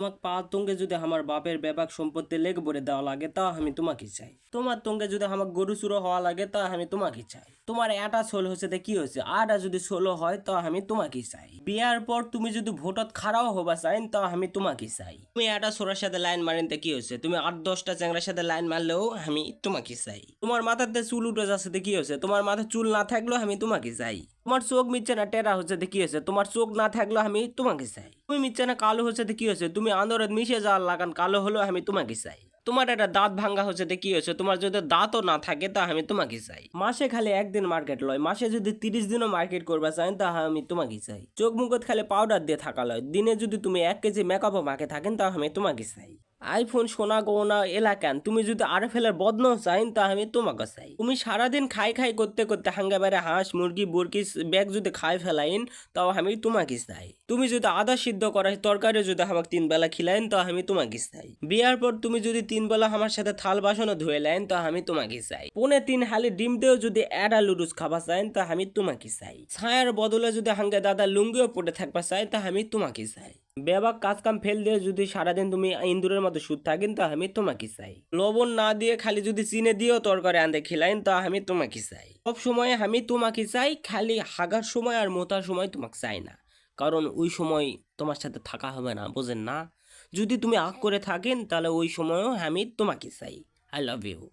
তোমার পা তঙ্গে যদি আমার বাপের ব্যাপক সম্পত্তি লেগে পড়ে দেওয়া লাগে, তা আমি তোমাকে চাই। তোমার তঙ্গে যদি আমার গরু চুরো হওয়া লাগে, তা আমি তোমাকে চাই। তোমার এটা ষোলো হয়েছে তা কি হয়েছে? আটা যদি ষোলো হয়, তা আমি তোমাকে চাই। বিয়ার পর তুমি যদি ভোটত খারাও হবা চাইন তা আমি তোমাকে চাই। তুমি এটা ছোড়ার সাথে লাইন মারেন তা কি হয়েছে? তুমি আট দশটা চ্যাংরার সাথে লাইন মারলেও আমি তোমাকে চাই। তোমার মাথাতে চুল উঠে যাচ্ছে তা কি হয়েছে? তোমার মাথায় চুল না থাকলেও আমি তোমাকে চাই। তোমার চোখ মিচ্ছে না, টেরা হচ্ছে তো কি হয়েছে। তোমার চোখ না থাকলেও আমি তোমাকে চাই। তুমি মিচ্ছে না, কালো হচ্ছে তো কি হয়েছে। তুমি আন্দরে মিশে যাওয়ার লাগান, কালো হলেও আমি তোমাকে চাই। তোমার একটা দাঁত ভাঙ্গা হচ্ছে তো কি হয়েছে। তোমার যদি দাঁতও না থাকে, তা আমি তোমাকে চাই। মাসে খালি একদিন মার্কেট লয়, মাসে যদি তিরিশ দিনও মার্কেট করবা চাই, তা আমি তোমাকে চাই। চোখ মুখত খালি পাউডার দিয়ে থাকা লয়। দিনে যদি তুমি এক কেজি মেকআপও মাকে থাকেন, তা আমি তোমাকে চাই। আইফোন, সোনা, গহনা এলাকান তুমি যদি আর ফেলার বদন চাইন তা আমি তোমাকে চাই। তুমি সারাদিন খাই খাই করতে করতে হাঙ্গা বেড়ে হাঁস, মুরগি, বুরকি, ব্যাগ যদি খাই ফেলাইন, তাও আমি তোমাকে চাই। তুমি যদি আদা সিদ্ধ করা তরকারি যদি আমাকে তিন বেলা খিলাইন তো আমি তোমাকে চাই। বিয়ার পর তুমি যদি তিন বেলা আমার সাথে থাল বাসনও ধুয়ে লাইন তো আমি তোমাকে চাই। পনে তিন হালি ডিম দিয়েও যদি এডা লুডুস খাবা চাইন তা আমি তোমাকে চাই। ছায়ার বদলে যদি হাঙ্গে দাদা লুঙ্গিও পড়ে থাকবা চাই তা আমি তোমাকে চাই। বেবাক কাজ কাম ফেল দিয়ে যদি সারাদিন তুমি ইন্দুরের মতো সুদ থাকেন, তা আমি তোমাকে চাই। লবণ না দিয়ে খালি যদি চিনে দিয়েও তরকারি আনতে খেলাইন, তা আমি তোমাকে চাই। সব সময় আমি তোমাকে চাই, খালি হাগার সময় আর মোতার সময় তোমাকে চাই না। কারণ ওই সময় তোমার সাথে থাকা হবে না, বোঝেন না? যদি তুমি আগ করে থাকেন, তাহলে ওই সময়ও আমি তোমাকে চাই। I love you